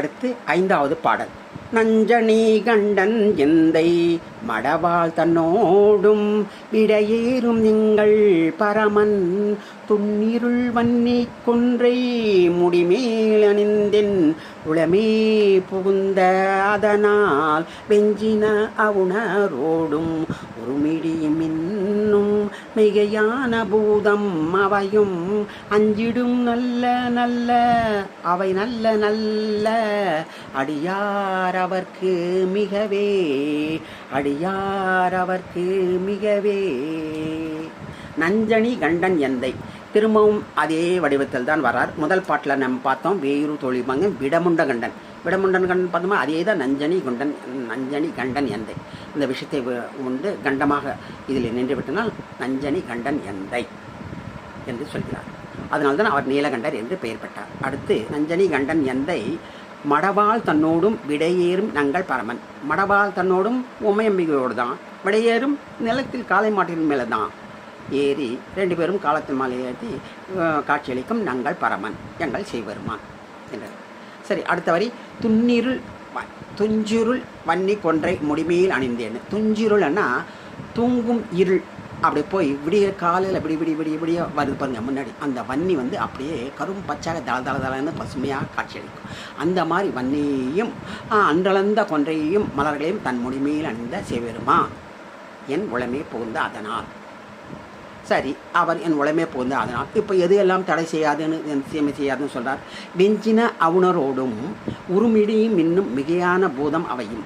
அடுத்து ஐந்தாவது பாடல். நஞ்சனி கண்டன் எந்தை மடவாள் தன்னோடும் விடையேறும் நீங்கள் பரமன். துன்னிருள் வன்னி கொன்றை முடிமேல் அணிந்தென் உளமே புகுந்த அதனால் வெஞ்சின அவுணரோடும் ஒருமிடி மிகையான பூதம் அவையும் அஞ்சிடும் நல்ல நல்ல அவை நல்ல நல்ல. அடியார் அவர்க்கு மிகவே அடியார் அவர்க்கு மிகவே. நஞ்சனி கண்டன் எந்தை திரும்பவும் அதே வடிவத்தில் தான் வரார். முதல் பாட்டில் நம்ம பார்த்தோம் வேயூர் தொழில்பாங்க விடமுண்ட கண்டன். விடமுண்டன் கண்டன் பார்த்தோமா? அதே தான் நஞ்சனி குண்டன் நஞ்சனி கண்டன் எந்தை. இந்த விஷயத்தை உண்டு கண்டமாக இதில் நின்று விட்டனால் நஞ்சனி கண்டன் எந்தை என்று சொல்கிறார். அதனால்தான் அவர் நீலகண்டர் என்று பெயர் பெற்றார். அடுத்து நஞ்சனி கண்டன் எந்தை மடவாள் தன்னோடும் விடையேறும் நங்கள் பரமன். மடவாள் தன்னோடும் உமையம்பிகையோடு தான். விடையேறும் நிலத்தில் காலை மாட்டின் மேலே தான் ஏறி ரெண்டு பேரும் காலத்து மாலை ஏற்றி காட்சியளிக்கும் நாங்கள் பரமன் எங்கள் செய்வருமான் என்றார். சரி அடுத்த வரி. துன்னிருள் வ- துஞ்சிருள் வன்னி கொன்றை முடிமையில் அணிந்தேன். துஞ்சிருள்னா தூங்கும் இருள். அப்படி போய் விடிய காலையில் இப்படி விடி விடிய விடிய வருது பாருங்கள் முன்னாடி. அந்த வன்னி வந்து அப்படியே கரும் பச்சாக தள தள தளன்னு பசுமையாக காட்சியளிக்கும். அந்த மாதிரி வன்னியையும் அன்றளந்த கொன்றையையும் மலர்களையும் தன் முடிமையில் அணிந்த சேவருமா என் உளமே புகுந்த அதனால். சரி அவர் என் உளமே புகுந்த அதனால் இப்போ எது எல்லாம் தடை செய்யாதுன்னு என் செய்யாதுன்னு சொல்கிறார் வெஞ்சின அவுணரோடும் உருமிடியும் இன்னும் மிகையான பூதம் அவையும்.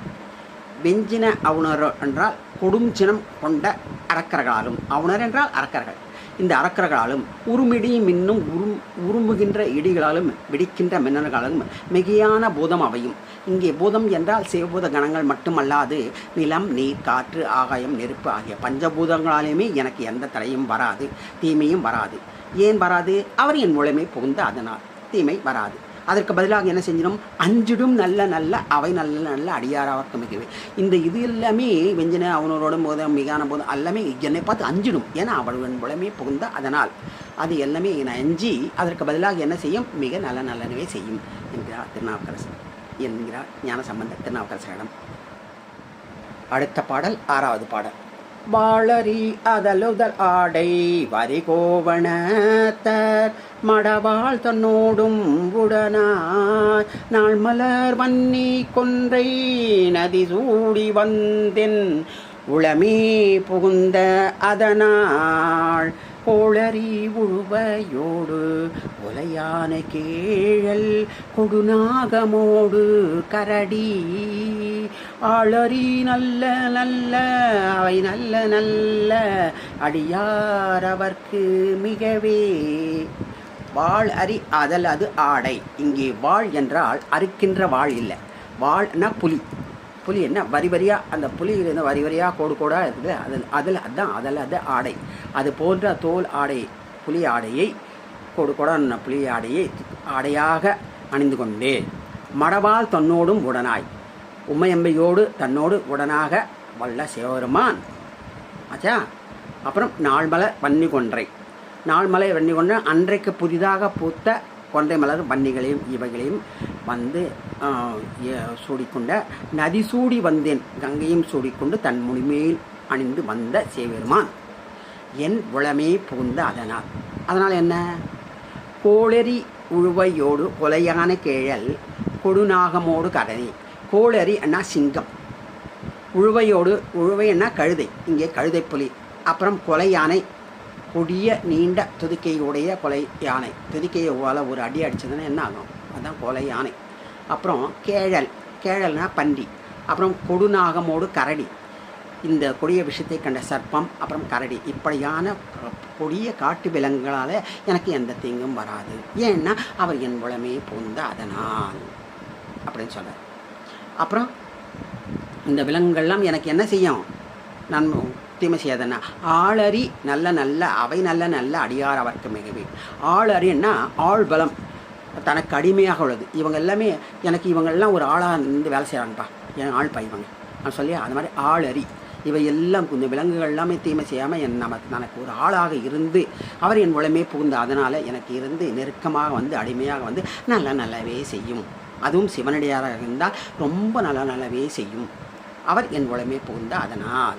வெஞ்சின அவுணர் என்றால் கொடும் சினம் கொண்ட அரக்கர்களாலும் அவுணர் என்றால் அரக்கர்கள் இந்த அரக்கர்களாலும் உருமிடியும் இன்னும் உரும் உருமுகின்ற இடிகளாலும் வெடிக்கின்ற மின்னல்களாலும் மிகையான பூதம் அவையும் இங்கே பூதம் என்றால் சிவபூத கணங்கள் மட்டுமல்லாது நிலம் நீர் காற்று ஆகாயம் நெருப்பு ஆகிய பஞ்சபூதங்களாலேயுமே எனக்கு எந்த தடையும் வராது தீமையும் வராது. ஏன் வராது? அவர் என் மூலமே புகுந்த அதனால் தீமை வராது. அதற்கு பதிலாக என்ன செஞ்சிடும்? அஞ்சிடும் நல்ல நல்ல அவை நல்ல நல்ல அடியாராக மிகவே இந்த இது எல்லாமே வெஞ்சன அவனோட போது மிகான போதும் எல்லாமே என்னை பார்த்து அஞ்சிடும். ஏன்னா அவள் புலமே புகுந்த அதனால். அது எல்லாமே என்னை அஞ்சி அதற்கு பதிலாக என்ன செய்யும்? மிக நல்ல நல்லனவே செய்யும் என்கிறார் திருநாவுக்கரசர். என்கிறார் ஞான சம்பந்த திருநாவுக்கரசரிடம். அடுத்த பாடல் ஆறாவது பாடல். வாழறி அதலுதல் ஆடை வரிகோவணத்தர். மடவாள் தன்னோடும் உடனாய் நாள் மலர் வன்னி கொன்றை நதி சூடி வந்தென். உளமே புகுந்த அதனாள். கோளறி உழுவையோடு உலையான கேழல் கொடுநாகமோடு கரடி. ஆளரி நல்ல நல்ல அவை நல்ல நல்ல அடியார் அவர்க்கு மிகவே. வாழ் அரி அதல் அது ஆடை. இங்கே வாழ் என்றால் அறுக்கின்ற வாழ் இல்லை. வாழ்னா புலி. புலி என்ன? வரி வரியாக அந்த புலியிலிருந்து வரி வரியாக கோடு கோடாக இருக்குது. அதில் அதில் அதுதான் அதில் அது ஆடை. அது போன்ற தோல் ஆடை புலி ஆடையை கோடு கோடான புலி ஆடையை ஆடையாக அணிந்து கொண்டே மடவால் தன்னோடும் உடனாய் உமையம்பையோடு தன்னோடு உடனாக வல்ல சிவபெருமான். ஆச்சா? அப்புறம் நாள்மலை வன்னி கொன்றை நாள்மலை வன்னி கொன்றை அன்றைக்கு புதிதாக பூத்த கொன்றை மலர் வன்னிகளையும் இவைகளையும் வந்து சூடிக்கொண்ட நதி சூடி வந்தேன். கங்கையும் சூடிக்கொண்டு தன் முடிமேல் அணிந்து வந்த சேவெருமான். என் உளமே புகுந்த அதனால். அதனால் என்ன? கோளெறி உழுவையோடு கொலையான கேழல் கொடுநாகமோடு கரணி கோளறி அண்ணா சிங்கம். உழுவையோடு உழுவை என்ன கழுதை. இங்கே கழுதை புலி அப்புறம் கொலை யானை கொடிய நீண்ட துதிக்கையுடைய கொலை யானை. துதிக்கையை ஓல ஒரு அடி அடித்ததுன்னா என்ன ஆகும்? அதான் கொலை யானை. அப்புறம் கேழல். கேழல்னா பன்றி. அப்புறம் கொடுநாகமோடு கரடி. இந்த கொடிய விஷயத்தை கண்ட சர்ப்பம் அப்புறம் கரடி. இப்படியான கொடிய காட்டு விலங்குகளால் எனக்கு எந்த தீங்கும் வராது. ஏன்னா அவர் என் உளமே புகுந்த அதனால். அப்படின்னு சொல்றார். அப்புறம் இந்த விலங்குகள்லாம் எனக்கு என்ன செய்யும்? நன்மை தீமை ஆளறி நல்ல நல்ல அவை நல்ல நல்ல அடியார் அவர்க்கு மிகவே ஆளறின்னா ஆள் பலம் தனக்கு அடிமையாக உள்ளது. இவங்க எல்லாமே எனக்கு இவங்கெல்லாம் ஒரு ஆளாக இருந்து வேலை செய்கிறாங்கப்பா என் ஆள் பைவங்க நான் சொல்லி அந்த மாதிரி ஆளறி இவை எல்லாம் கொஞ்சம் விலங்குகள் எல்லாமே தீமை செய்யாமல் என் நமக்கு எனக்கு ஒரு ஆளாக இருந்து அவர் என் உலமே புகுந்த அதனால் எனக்கு இருந்து நெருக்கமாக வந்து அடிமையாக வந்து நல்ல நல்லாவே செய்யும். அதுவும் சிவனடியாராக இருந்தால் ரொம்ப நல்ல நல்லாவே செய்யும். அவர் என் உலமே புகுந்த அதனால்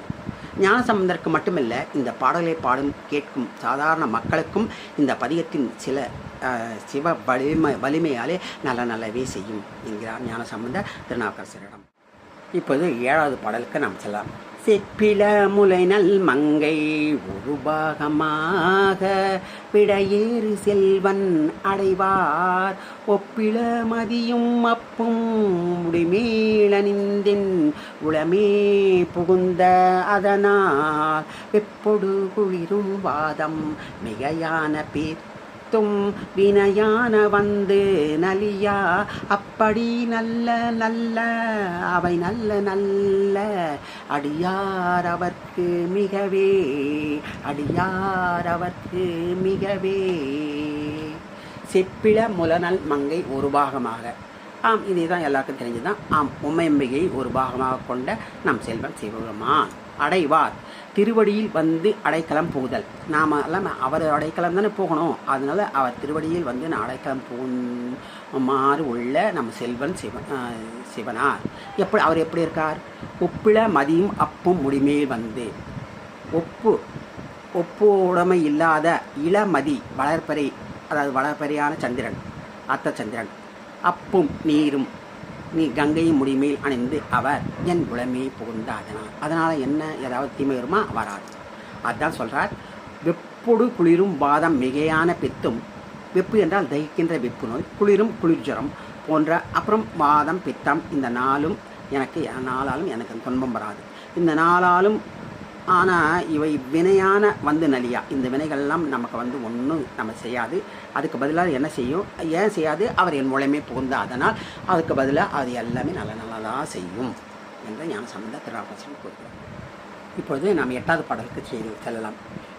ஞானசம்பந்தருக்கு மட்டுமல்ல இந்த பாடலை பாடும் கேட்கும் சாதாரண மக்களுக்கும் இந்த பதிகத்தின் சில சிவ வலிமை வலிமையாலே நல்ல நல்லவே செய்யும் என்கிறார் ஞானசம்பந்த திருநாவுக்கரசரிடம். இப்போது ஏழாவது பாடலுக்கு நாம் செல்லலாம். செப்பில முலை நல் மங்கை ஒரு பாகமாக விடையேறு செல்வன் அடைவார். ஒப்பில மதியும் அப்பும் முடிமேலணிந்தின் உளமே புகுந்த அதனால் வெப்பொடு குளிரும் வாதம் மிகையான பேர் தும் வினையான வந்து நலியா. அப்படி நல்ல நல்ல அவை நல்ல நல்ல அடியார் அவர்க்கு மிகவே அடியார் அவர்க்கு மிகவே. செப்பிள முலனல் மங்கை ஒரு பாகமாக. ஆம் இதே தான் எல்லாருக்கும் தெரிஞ்சுதான். ஆம் உம்மையம்பிகை ஒரு பாகமாக கொண்ட நம் செல்வன் சிவபெருமான். அடைவார். திருவடியில் வந்து அடைக்கலம் புகுதல். நாம் எல்லாம் அவர் அடைக்கலம் தானே போகணும். அதனால அவர் திருவடியில் வந்து நான் அடைக்கலம் புகுமாறு உள்ள நம்ம செல்வன் சிவன் சிவனார். எப்படி அவர் எப்படி இருக்கார்? உப்பிள மதியும் அப்பும் முடிமேல் வந்து. ஒப்பு ஒப்பு உடைமை இல்லாத இளமதி வளர்ப்பறை அதாவது வளர்ப்பறையான சந்திரன் அத்த சந்திரன் அப்பும் நீரும். நீ கங்கையும் முடிமேல் அணிந்து அவர் என் உளமே புகுந்த அதனால். அதனால் என்ன? ஏதாவது தீமை வருமா? வராது. அதான் சொல்கிறார் வெப்பொடு குளிரும் வாதம் மிகையான பித்தும் வெப்பு என்றால் தகிக்கின்ற வெப்பு நோய் குளிரும் குளிர்ஜரம் போன்ற அப்புறம் வாதம் பித்தம் இந்த நாளும் எனக்கு நாளாலும் எனக்கு துன்பம் வராது. இந்த நாளாலும் ஆனால் இவை வினையான வந்து நலியா. இந்த வினைகள்லாம் நமக்கு வந்து ஒன்றும் நம்ம செய்யாது. அதுக்கு பதிலாக என்ன செய்யும்? ஏன் செய்யாது? அவர் என் மூலமே புகுந்த. அதனால் அதுக்கு பதிலாக அது எல்லாமே நல்ல நல்லதாக செய்யும் என்று ஞான சம்பந்த திருநாபசன் கூறுகிறார். இப்பொழுது நாம் எட்டாவது பாடலுக்கு செய்து செல்லலாம்.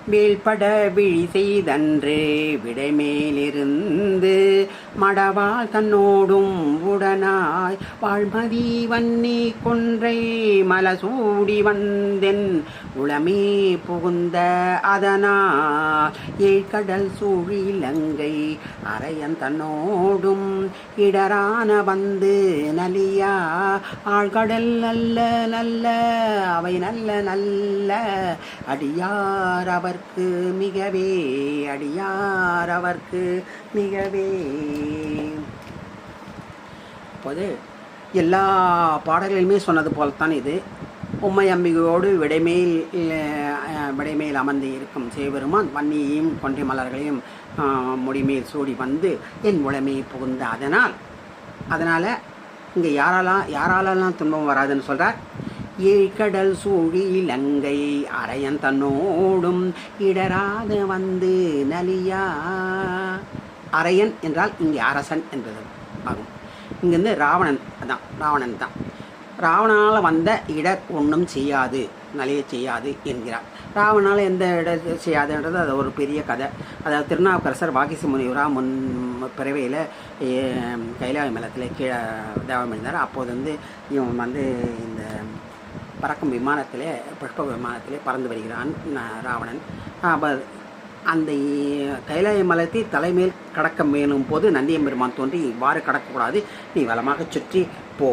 வீழ்பட விழி செய்தன்று விடைமேலிருந்து மடவாள் தன்னோடும் உடனாய் வாழ்மதி வன்னி கொன்றை மலசூடி வந்தென் உளமே புகுந்த அதனா ஏழ்கடல் சூழிலங்கை அரையன் தன்னோடும் இடரான வந்து நலியா ஆழ்கடல் நல்ல நல்ல அவை நல்ல நல்ல அடியார் அவர்க்கு மிகவே அடியார் அவர்க்கு மிகவே. அப்போது எல்லா பாடல்களுமே சொன்னது போலத்தான் இது. உம்மை அம்பிகையோடு விடைமேல் விடைமேல் அமர்ந்து இருக்கும் சிவபெருமான் வன்னியையும் கொன்றை மலர்களையும் முடிமேல் சூடி வந்து என் உளமே புகுந்த அதனால் அதனால் இங்கே யாராலாம் யாராலெல்லாம் துன்பம் வராதுன்னு சொல்கிறார் ஏழ்கடல் சூழி இலங்கை அரையன் தன்னோடும் இடராத வந்து நலியா. அரையன் என்றால் இங்கே அரசன் என்பது ஆகும். இங்கேருந்து ராவணன் தான் ராவணன் தான். ராவணனால் வந்த இடர் ஒன்றும் செய்யாது நலிய செய்யாது என்கிறார். ராவணால் எந்த இடர் செய்யாதுன்றது அது ஒரு பெரிய கதை. அதாவது திருநாவுக்கரசர் வாகிசு முனிவராக முன் பிறவையில் கைலாய மலத்தில் கீழே தேவம் இருந்தார். அப்போது வந்து இவன் வந்து இந்த பறக்கும் விமானத்திலே புஷ்ப விமானத்திலே பறந்து வருகிறான் ராவணன். அந்த கைலாய மலத்தை தலைமேல் கடக்க மேலும் போது நந்தியம்பெருமான் தோன்றி இவ்வாறு கடக்கக்கூடாது. நீ வளமாக சுற்றி போ.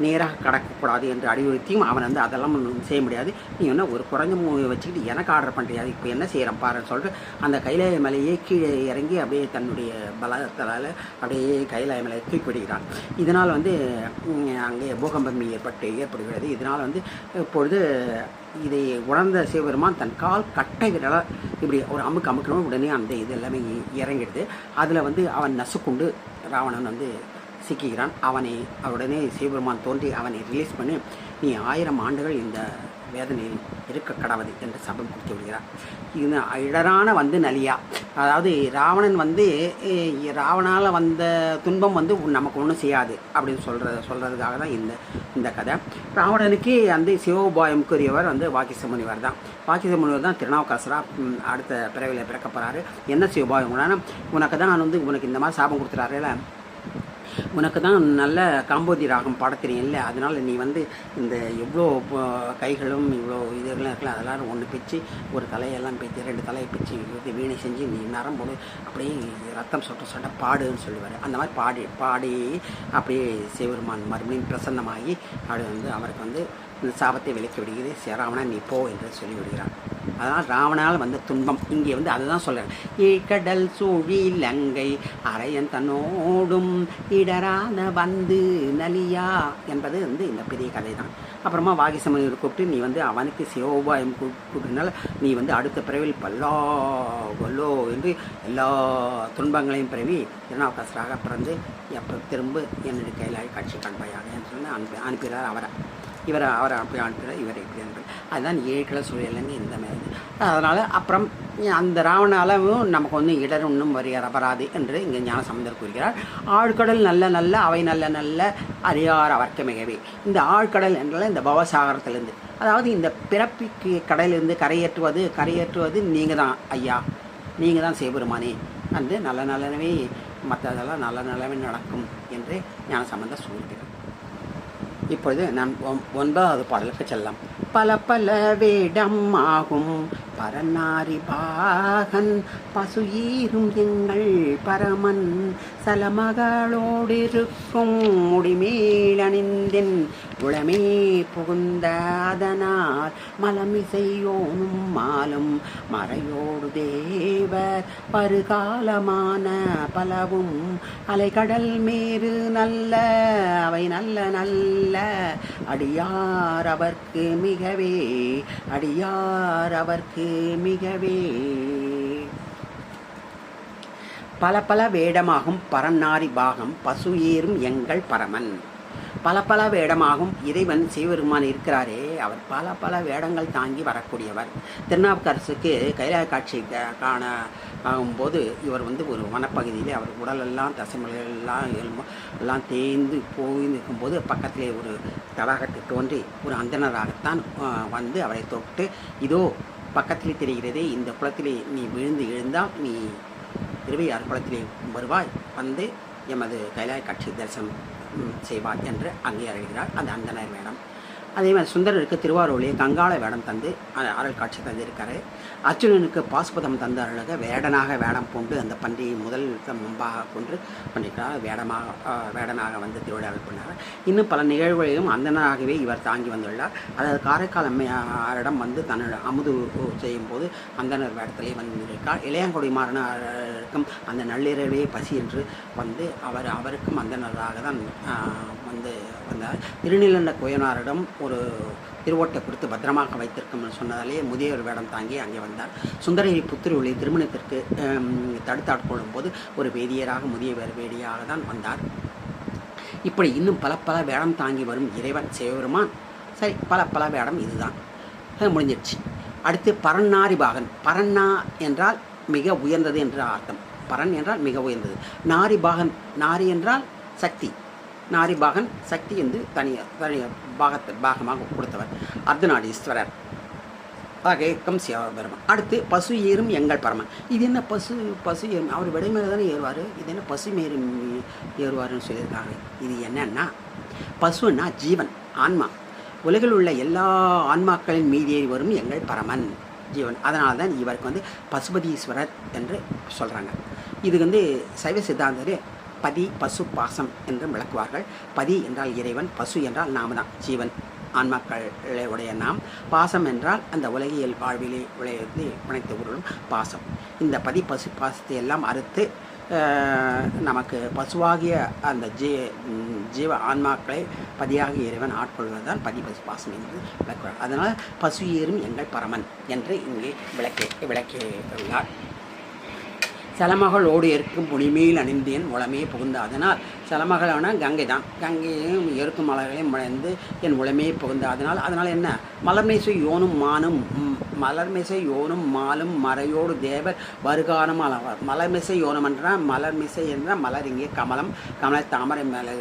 நேராக கடக்கக்கூடாது என்று அறிவுறுத்தியும் அவன் வந்து அதெல்லாம் ஒன்றும் செய்ய முடியாது. நீ என்ன ஒரு குறைஞ்ச மூவி வச்சுக்கிட்டு எனக்கு ஆர்டர் பண்ணுறியாது இப்போ என்ன செய்கிறேன் பாருன்னு சொல்லிட்டு அந்த கைலாய மலையே கீழே இறங்கி அப்படியே தன்னுடைய பலத்தால் அப்படியே கைலாய மலையை தூக்கிவிடுகிறான் இதனால் வந்து அங்கே பூகம்பம் ஏற்பட்டு ஏற்படுகிறது. இதனால் வந்து இப்பொழுது இதை உணர்ந்த சிவபெருமான் தன் கால் கட்டைகளால் இப்படி ஒரு அமுக்கு அமுக்கணும் உடனே அந்த இது எல்லாமே இ- இறங்கிடுது. அதில் வந்து அவன் நசுக்குண்டு ராவணன் வந்து சிக்கிக்கிறான். அவனை உடனே சிவபெருமான் தோன்றி அவனை ரிலீஸ் பண்ணி நீ ஆயிரம் ஆண்டுகள் இந்த வேதனையில் இருக்க கடவுது என்று சபம் கொடுத்து விடுகிறார். இது இடரான வந்து நலியா. அதாவது ராவணன் வந்து ராவணால் வந்த துன்பம் வந்து நமக்கு ஒன்றும் செய்யாது அப்படின்னு சொல்கிற சொல்கிறதுக்காக தான் இந்த இந்த கதை. ராவணனுக்கு அந்த சிவோபாயம்க்குரியவர் வந்து வாக்கிச முனிவர் தான். வாக்கிச முனிவர் தான் திருநாவுக்கரசராக அடுத்த பிறவியில் பிறக்க போகிறாரு என்ன சிவோபாயம் உனக்கு தான் நான் வந்து உனக்கு இந்த மாதிரி சாபம் கொடுத்துறாருல உனக்கு தான் நல்ல காம்போதி ராகம் பாட தெரியும் இல்லை அதனால் நீ வந்து இந்த எவ்வளோ கைகளும் இவ்வளோ இதுகள்லாம் இருக்கலாம் அதெல்லாம் ஒன்று பிச்சு ஒரு தலையெல்லாம் பிச்சு ரெண்டு தலையை பிச்சு இது வீணை செஞ்சு நீ நரம்போடு அப்படியே ரத்தம் சொட்ட சொட்ட பாடுன்னு சொல்லுவார். அந்த மாதிரி பாடி பாடி அப்படியே சிவருமான் மறுபடியும் பிரசன்னமாகி அப்படி வந்து அவருக்கு வந்து இந்த சாபத்தை விலக்கி விடுகிறது. சேராமனா நீ போ என்று சொல்லி விடுகிறான் அதனால் ராவணால் வந்த துன்பம். இங்கே வந்து அதுதான் சொல்கிறேன் ஈக்கடல் சூழி லங்கை அரையன் தன்னோடும் இடரான வந்து நலியா என்பது வந்து இந்த பெரிய கதை தான் அப்புறமா வாகிசமனியர் கூப்பிட்டு நீ வந்து அவனுக்கு சிவோபாயம் கூப்பிட்டுனால நீ வந்து அடுத்த பிறவில் பல்லோ கொல்லோ என்று எல்லா துன்பங்களையும் பிறவி திருநாவுக்கரசராக பிறந்து எப்போ திரும்ப என்னுடைய கையில் காட்சி காண்பாயாக என்று சொல்லி அனுப்பி அனுப்பினார் அவரை. இவரை அவரை அப்படி அனுப்பினார் இவரை இப்படி அனுப்பி அதுதான் ஏழு சூழலுங்க இந்த மாதிரி அதனால் அப்புறம் அந்த ராவணாலும் நமக்கு வந்து இடர் ஒன்றும் வரிய வராது என்று இங்கே ஞானசம்பந்தர் கூறுகிறார். ஆழ்கடல் நல்ல நல்ல அவை நல்ல நல்ல அறியார் அவர்க்க மிகவே. இந்த ஆழ்கடல் என்றால் இந்த பவசாகரத்திலேருந்து. அதாவது இந்த பிறப்பிக்கு கடலிலிருந்து கரையேற்றுவது கரையேற்றுவது நீங்கள் தான் ஐயா. நீங்கள் தான் சிவபெருமானே வந்து நல்ல நல்லவே மற்றதெல்லாம் நல்ல நல்லவே நடக்கும் என்று ஞானசம்பந்தர் சொல்கிறார். இப்பொழுது நாம் ஒன்- ஒன்பதாவது பாடலுக்கு செல்லலாம். பல பல வேடம் ஆகும். பரநாரி பாகன் பசுயீரும் எங்கள் பரமன் சலமகளோடிருக்கும் முடிமேலணிந்தின் உளமே புகுந்த அதனால் மலமிசையோனும் மாலும் மறையோடு தேவர் பருகாலமான பலவும் அலைகடல் மேறு நல்ல அவை நல்ல நல்ல அடியார் அவர்க்கு மிகவே அடியார் அவர்க்கு மிகவே. பல பல வேடமாகும் பரநாரி பாகம் பசு ஏறும் எங்கள் பரமன். பல பல வேடமாகும் இறைவன் சிவபெருமான் இருக்கிறாரே. அவர் பல பல வேடங்கள் தாங்கி வரக்கூடியவர். திருநாவுக்கரசுக்கு கைலாய காட்சி க- காண ஆகும்போது இவர் வந்து ஒரு வனப்பகுதியிலே அவர் உடலெல்லாம் தசைமல்கள் எல்லாம் எலும்பு எல்லாம் தேய்ந்து போய் நிற்கும்போது பக்கத்திலே ஒரு தடாகத்தை தோன்றி ஒரு அந்தணராகத்தான் வந்து அவரை தொட்டு இதோ பக்கத்திலே தெரிகிறதே இந்த குளத்திலே நீ விழுந்து எழுந்தால் நீ திருவையார் குளத்திலே வருவாய். வந்து எமது கைலாய காட்சி தரிசனம் செய்வார் என்று அங்கே அறிகிறார் அந்த அந்தனர் வேடம். அதே மாதிரி சுந்தரருக்கு திருவாரூர்லேயே கங்காள வேடம் தந்து அ- அருள் காட்சி தந்திருக்காரு. அர்ஜுனனுக்கு பாசுபதம் தந்த வேடனாக வேடம் பூண்டு அந்த பண்டிகை முதல் முன்பாக கொண்டு பண்ணிக்கிறார் வேடமாக வேடனாக வந்து திருவிழாவில் பண்ணார். இன்னும் பல நிகழ்வுகளையும் அந்தனராகவே இவர் தாங்கி வந்துள்ளார். அதாவது காரைக்கால் அம்மையாரிடம் வந்து தன்னோட அமுது செய்யும் போது அந்தனர் வேடத்திலே வந்திருக்கார் இளையாங்குடி மாறனருக்கும் அந்த நள்ளிரவே பசி என்று வந்து அவர் அவருக்கும் அந்தனராக தான் வந்து வந்தார். திருநீலண்ட கோயனாரிடம் ஒரு திருவோட்டை கொடுத்து பத்திரமாக வைத்திருக்கும்னு சொன்னதாலேயே முதியவர் வேடம் தாங்கி அங்கே வந்தார். சுந்தரகிரி புத்திரொழி திருமணத்திற்கு தடுத்தாட்கொள்ளும் போது ஒரு வேதியராக முதியவர் வேடியாக தான் வந்தார். இப்படி இன்னும் பல பல வேடம் தாங்கி வரும் இறைவன் சிவபெருமான். சரி பல பல வேடம் இதுதான். முடிஞ்சிடுச்சு. அடுத்து பரநாரி பாகன் பரண்ணா என்றால் மிக உயர்ந்தது என்ற அர்த்தம். பரன் என்றால் மிக உயர்ந்தது. நாரி பாகன் நாரி என்றால் சக்தி. நாரி பாகன் சக்தி என்று தனிய தனிய பாகத்தை பாகமாக கொடுத்தவர். அர்த்தநாடீஸ்வரர் ஆகேக்கம் சிவபெருமான் அடுத்து பசு ஏறும் எங்கள் பரமன். இது என்ன பசு பசு ஏறும்? அவர் விடை மேலே தானே ஏறுவார்? இது என்ன பசு மேறும் ஏறுவாருன்னு சொல்லியிருக்காங்க. இது என்னன்னா பசுன்னா ஜீவன் ஆன்மா. உலகில் உள்ள எல்லா ஆன்மாக்களின் மீது ஏறி வரும் எங்கள் பரமன் ஜீவன். அதனால தான் இவருக்கு வந்து பசுபதீஸ்வரர் என்று சொல்கிறாங்க இது வந்து சைவ சித்தாந்தரே பதி பசு பாசம் என்று விளக்குவார்கள். பதி என்றால் இறைவன் பசு என்றால் நாம தான் ஜீவன். ஆன்மாக்களை உடைய நாம் பாசம் என்றால் அந்த உலகியல் வாழ்விலே விளையாடி உணைத்து உருளும் பாசம். இந்த பதி பசு பாசத்தை எல்லாம் அறுத்து நமக்கு பசுவாகிய அந்த ஜீ ஜீவ ஆன்மாக்களை பதியாக இறைவன் ஆட்கொள்வதுதான் பதி பசு பாசம் என்று விளக்குவார். அதனால் பசு ஏறும் எங்கள் பரமன் என்று இங்கே விளக்கி விளக்கியுள்ளார். சலமகளோடு இருக்கும் புனிமையில் அணிந்தேன் உளமே புகுந்த அதனால் சலமகளான கங்கை தான். கங்கையும் எருக்கும் மலர்களையும் மலர்ந்து என் உளமையை புகுந்த. அதனால் அதனால் என்ன? மலர்மேசை யோனும் மானும் மலர்மிசை யோனும் மாலும் மறையோடு தேவர் வருகானம் அளவர். மலர்மிசை யோனம் என்றால் மலர்மிசை என்றால் மலர் இங்கே கமலம் கமல தாமரை மேலே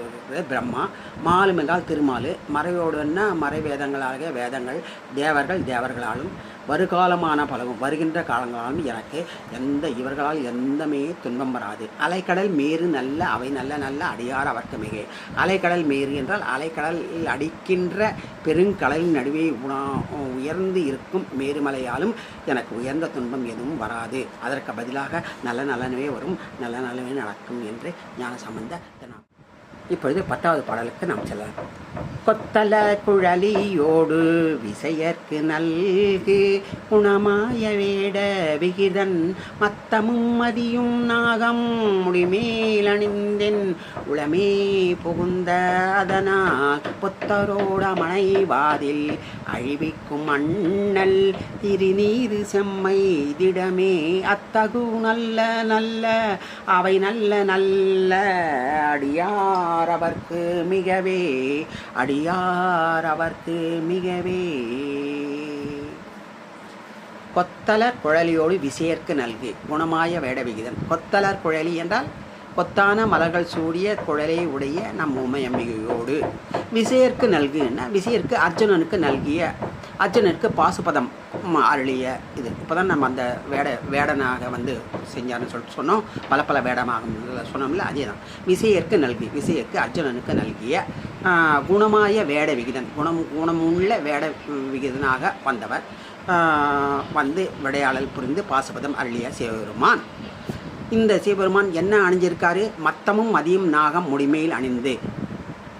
பிரம்மா. மாலும் என்றால் திருமாலு. மறையோடுன்னா மறை வேதங்களாகிய வேதங்கள் தேவர்கள் தேவர்களாலும். வருகாலமான பலவும் வருகின்ற காலங்களாலும் எனக்கு எந்த இவர்களால் எந்தமே துன்பம் வராது. அலைக்கடல் மேறு நல்ல அவை நல்ல நல்ல அடியார் அவர்க்கு மிகை அலைக்கடல் மேறு என்றால் அலைக்கடலில் அடிக்கின்ற பெருங்கடலின் நடுவே உணா- உயர்ந்து இருக்கும் மேருமலையாலும் எனக்கு உயர்ந்த துன்பம் எதுவும் வராது. அதற்கு பதிலாக நல்ல நலனவே வரும் நல்ல நலனவே நடக்கும் என்று ஞான சம்பந்த தினம் இப்பொழுது பத்தாவது பாடலுக்கு நாம் செல்லலாம். கொத்தல குழலியோடு விசையற்கு நல்கு குணமாய வேட விகிதன் மத்தமும் மதியும் நாகம் முடிமேல் அணிந்தென் உளமே புகுந்த அதனால் புத்தரோட மனைவாதில் அழிவிக்கும் அண்ணல் திருநீரு செம்மை திடமே அத்தகு நல்ல நல்ல அவை நல்ல நல்ல அடியார். அவர்க்கு மிகவே அடியார் அவர்க்கு மிகவே. கொத்தலர் குழலியோடு விசையர்க்கு நல்கு குணமாய வேட விகிதம் கொத்தலர் குழலி என்றால் கொத்தான மலர்கள் சூடிய குழலை உடைய நம் உமையம்மிகையோடு விசையர்க்கு நல்குன்னா விசையர்க்கு அர்ஜுனனுக்கு நல்கிய அர்ஜுனனுக்கு பாசுபதம். ம், அருளிய இது. இப்போ தான் நம்ம அந்த வேட வேடனாக வந்து செஞ்சார்னு சொல்லிட்டு சொன்னோம். பல பல வேடமாக சொன்னோம்ல அதே தான் விசையருக்கு நல்கி விசையருக்கு அர்ஜுனனுக்கு நல்கிய குணமாய வேட விகிதன் குணம் குணமுள்ள வேட விகிதனாக வந்தவர். வந்து விடையாளல் புரிந்து பாசுபதம் அருளிய சிவபெருமான். இந்த சிவபெருமான் என்ன அணிஞ்சிருக்காரு? மத்தமும் மதியம் நாகம் முடிமையில் அணிந்து.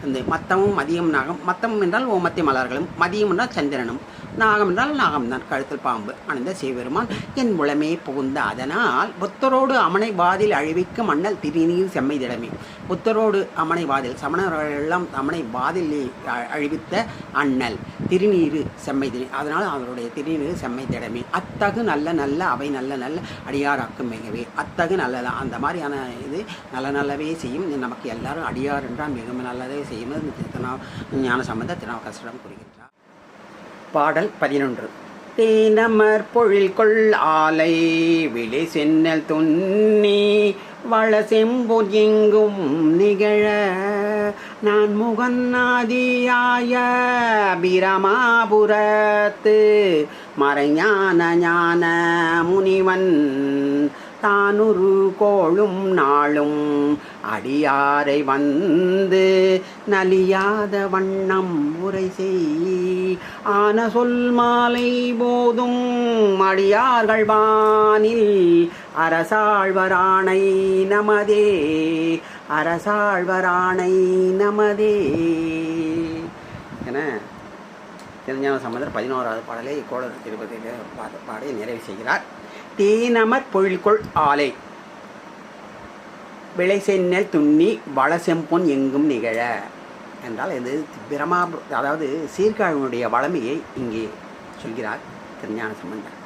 இந்த மத்தமும் மதியம் நாகம். மத்தம் என்றால் ஓமத்தை மலர்களும். மதியம் என்றால் சந்திரனும். நாகம் என்றால் நாகம்தான் கழுத்தில் பாம்பு அணிந்த சிவபெருமான் என் உளமே புகுந்த அதனால் புத்தரோடு அமனை வாதில் அழிவிக்கும் மண்ணல் திருநீர் செம்மை திடமே. புத்தரோடு அமனை வாதில் சமணர்கள் எல்லாம் அமனை வாதில் அழிவித்த அண்ணல் திருநீரு செம்மை அதனால் அவருடைய திருநீரு செம்மை திடமே. அத்தகு நல்ல நல்ல அவை நல்ல நல்ல அடியாராக்கும் மிகவே. அத்தகு நல்ல அந்த மாதிரியான இது நல்ல நல்லவே செய்யும். இது நமக்கு எல்லாரும் அடியார் என்றால் மிகவும் நல்லதே செய்யும். திருத்தனா ஞான சம்பந்த திருநாவுக்கரசிடம் குறிக்கிறது பாடல் பதினொன்று. தீனமர் பொழில் கொள் ஆலை விளை சென்னல் துண்ணி வள செம்பொன் எங்கும் நிகழ நான் முகநாதியாய பிரமாபுரத்து மறைஞான ஞான முனிவன் தானுரு கோளும் நாளும் அடியாரை வந்து நலியாத வண்ணம் உரை செய். ஆன சொல் மாலை போதும் அடியார்கள் வானில் அரசாழ்வராணை நமதே. அரசாழ்வராணை நமதே. என திருஞான சம்பந்தர் பதினோராவது பாடலை கோளர் திருப்பதியில் பாட பாடலை நிறைவு செய்கிறார். தேனமர் பொழில்கொள் ஆலை. விளை செந்நெல் துண்ணி வளசெம்பொன் எங்கும் நிகழ. என்றால் இது பிரமா அதாவது சீர்காழினுடைய வளமையை இங்கே சொல்கிறார் திருஞான சம்பந்தர்.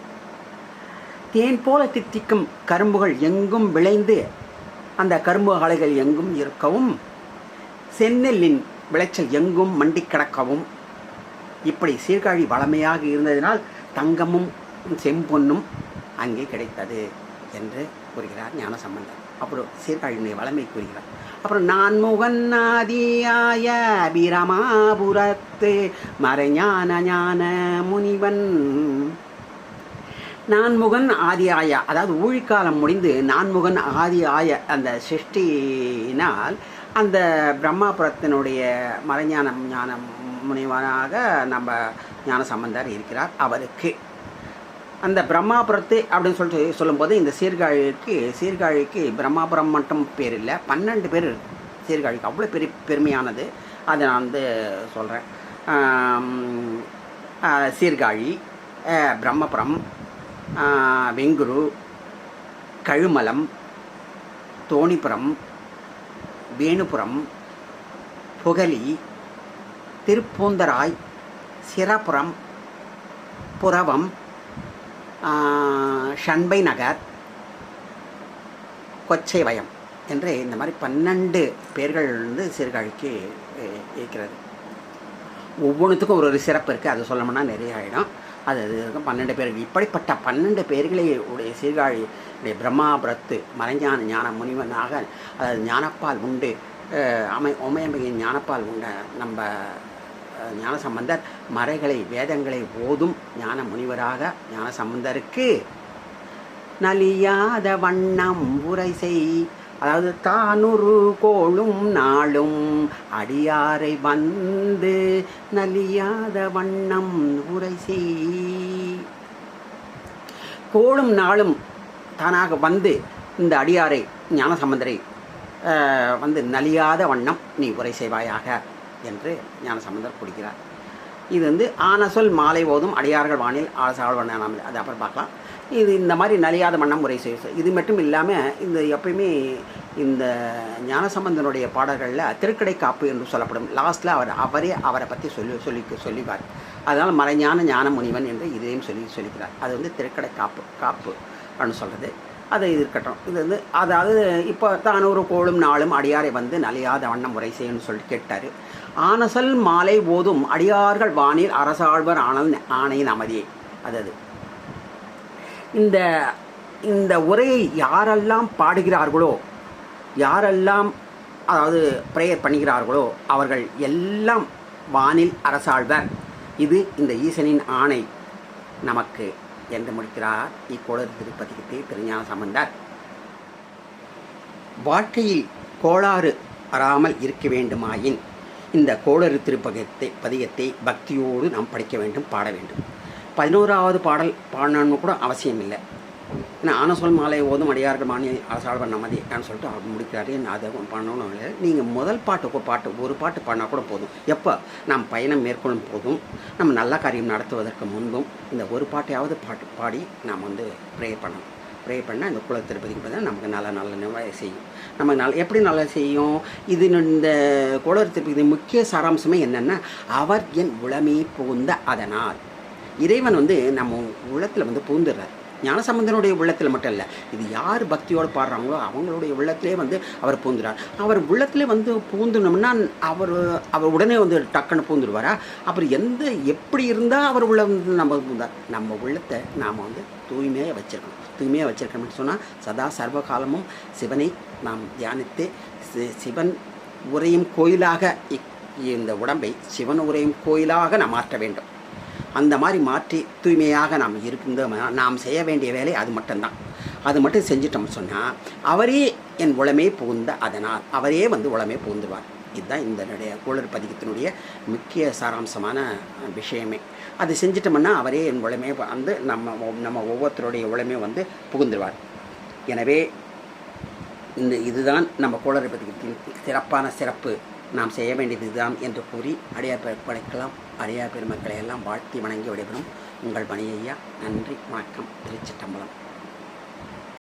தேன் போல தித்திக்கும் கரும்புகள் எங்கும் விளைந்து அந்த கரும்பு ஆலைகள் எங்கும் இருக்கவும் செந்நெல்லின் விளைச்சல் எங்கும் மண்டி கிடக்கவும் இப்படி சீர்காழி வளமையாக இருந்ததினால் தங்கமும் செம்பொன்னும் அங்கே கிடைத்தது என்று கூறுகிறார் ஞான சம்பந்தர் அப்புறம் சீர்காழியினுடைய வளமை கூறுகிறார். அப்புறம் நான் முகநாதியாய அபிரமாபுரத்து மறைஞான ஞான முனிவன். நான்முகன் ஆதியாய அதாவது ஊழிக்காலம் முடிந்து நான்முகன் ஆதியாய அந்த சிருஷ்டினால் அந்த பிரம்மாபுரத்தினுடைய மறைஞானம் ஞான முனிவனாக நம்ம ஞான சம்பந்தர் இருக்கிறார். அவருக்கு அந்த பிரம்மாபுரத்து அப்படின்னு சொல்லிட்டு சொல்லும்போது இந்த சீர்காழிக்கு சீர்காழிக்கு பிரம்மாபுரம் மட்டும் பேர் இல்லை பன்னெண்டு பேர் சீர்காழிக்கு அவ்வளோ பெரிய பெருமையானது. அதை நான் வந்து சொல்கிறேன் சீர்காழி பிரம்மபுரம் வெங்குரு கழுமலம் தோணிபுரம் வேணுபுரம் புகலி திருப்பூந்தராய் சிரபுரம் புரவம் ஷண்பை நகர் கொச்சைவயம் என்று இந்த மாதிரி பன்னெண்டு பேர்கள் வந்து சீர்காழிக்கு இருக்கிறது ஒவ்வொன்றுத்துக்கும் ஒரு ஒரு சிறப்பு இருக்குது அது சொல்லணும்னா நிறைய ஆகிடும் அது அது இருக்கும் பன்னெண்டு பேர்கள். இப்படிப்பட்ட பன்னெண்டு பேர்களே உடைய சீர்காழி உடைய பிரம்மாபுரத்து மறைஞான ஞான முனிவனாக அதாவது ஞானப்பால் உண்டு அமை உமையம்பிகையின் ஞானப்பால் உண்ட நம்ம ஞான சம்பந்தர் மறைகளை வேதங்களை ஓதும் ஞான முனிவராக ஞான சம்பந்தருக்கு நலியாத வண்ணம் உரை செய். அதாவது தானுரு கோளும் நாளும் அடியாரை வந்து நலியாத வண்ணம் உரை செய். கோளும் நாளும் தானாக வந்து இந்த அடியாரை ஞானசம்பந்தரை வந்து நலியாத வண்ணம் நீ உரை செய்வாயாக. என்று ஞானசம்பந்தர் கொடுக்கிறார் இது வந்து ஆனசொல் மாலை ஓதும் அடியார்கள் வானில் ஆசாழ்வண்ண அது அப்புறம் பார்க்கலாம். இது இந்த மாதிரி நலியாத வண்ணம் முறை செய்ய இது மட்டும் இல்லாமல் இந்த எப்பயுமே இந்த ஞானசம்பந்தனுடைய பாடல்களில் திருக்கடை காப்பு என்று சொல்லப்படும். லாஸ்ட்டில் அவர் அவரே அவரை பற்றி சொல்லி சொல்லி சொல்லிவார் அதனால் மறைஞான ஞான முனிவன் என்று இதையும் சொல்லி சொல்லிக்கிறார். அது வந்து திருக்கடை காப்பு காப்பு அப்படின்னு சொல்கிறது அது இருக்கட்டும். இது வந்து அதாவது இப்போ தான் ஒரு கோளும் நாளும் அடியாரை வந்து நலியாத வண்ணம் முறை செய்யணும்னு சொல்லி கேட்டார். ஆனசல் மாலை ஓதும் அடியார்கள் வானில் அரசாழ்வர் ஆனல் ஆணையின் அமைதியே. அதாவது இந்த இந்த உரையை யாரெல்லாம் பாடுகிறார்களோ யாரெல்லாம் அதாவது ப்ரேயர் பண்ணுகிறார்களோ அவர்கள் எல்லாம் வானில் அரசாழ்வர். இது இந்த ஈசனின் ஆணை. நமக்கு என்று முடிக்கிறார் இக்கோளர் திருப்பதிக்கு திருஞான சம்பந்தர். வாழ்க்கையில் கோளாறு வராமல் இருக்க வேண்டுமாயின் இந்த கோளறு திருப்பகத்தை பதிகத்தை பக்தியோடு நாம் படிக்க வேண்டும் பாட வேண்டும். பதினோராவது பாடல் பாடணும்னு கூட அவசியம் இல்லை ஏன்னா ஆனசொல் மாலை ஓதும் அடியார்கள் மானிய அரசாழ்வர் நமதி அப்படின்னு சொல்லிட்டு அவர் முடிக்கிறாரு நான் அதை பண்ணணும் இல்லை. நீங்கள் முதல் பாட்டு பாட்டு ஒரு பாட்டு பாடினா கூட போதும். எப்போ? நாம் பயணம் மேற்கொள்ளும் போதும். நம்ம நல்ல காரியம் நடத்துவதற்கு முன்பும் இந்த ஒரு பாட்டையாவது பாட்டு பாடி நாம் வந்து ப்ரே பண்ணணும் ப்ரே பண்ணால் இந்த குல திருப்பதிக்கு நமக்கு நல்ல நல்ல நிவாய செய்யும். நம்ம நல்ல எப்படி நல்லா செய்யும்? இது இந்த குலர் திருப்பதி முக்கிய சாராம்சமே என்னென்னா அவர் என் உளமே புகுந்த அதனால். இறைவன் வந்து நம்ம உள்ளத்தில் வந்து பூந்துடுறார் ஞானசம்பந்தனுடைய உள்ளத்தில் மட்டும் இல்லை இது யார் பக்தியோடு பாடுறாங்களோ அவங்களுடைய உள்ளத்திலே வந்து அவர் பூந்துறார் அவர் உள்ளத்திலே வந்து பூந்துனோம்னா அவர் அவர் உடனே வந்து டக்குன்னு பூந்துடுவாரா அப்புறம் எந்த எப்படி இருந்தால் அவர் உள்ள வந்து நம்ம பூந்தார் நம்ம உள்ளத்தை நாம் வந்து தூய்மையாக வச்சிருக்கணும். தூய்மையாக வச்சுருக்கணும்னு சொன்னால் சதா சர்வ காலமும் சிவனை நாம் தியானித்து சி- சிவன் உரையும் கோயிலாக இக்- இந்த உடம்பை சிவன் உரையும் கோயிலாக நாம் மாற்ற வேண்டும். அந்த மாதிரி மாற்றி தூய்மையாக நாம் இருந்தோம்னா நாம் செய்ய வேண்டிய வேலை அது மட்டும்தான். அது மட்டும் செஞ்சிட்டோம்னு சொன்னால் அவரே என் உளமே புகுந்த அதனால் அவரே வந்து உளமே புகுந்துவார். இதுதான் இந்த கூழர் பதிகத்தினுடைய முக்கிய சாராம்சமான விஷயமே. அது செஞ்சிட்டோம்னா அவரே என் உளமே வந்து நம்ம நம்ம ஒவ்வொருத்தருடைய உளமே வந்து புகுந்துருவார். எனவே இந்த இதுதான் நம்ம கோளறு பதிகத்தின் சிறப்பான சிறப்பு. நாம் செய்ய வேண்டியது இதுதான் என்று கூறி அடையார் படைக்கலாம். அடையார் பெருமக்களை எல்லாம் வாழ்த்தி வணங்கி விடைபெறும் உங்கள் பணியையா நன்றி வணக்கம். திருச்சிட்டம்பலம்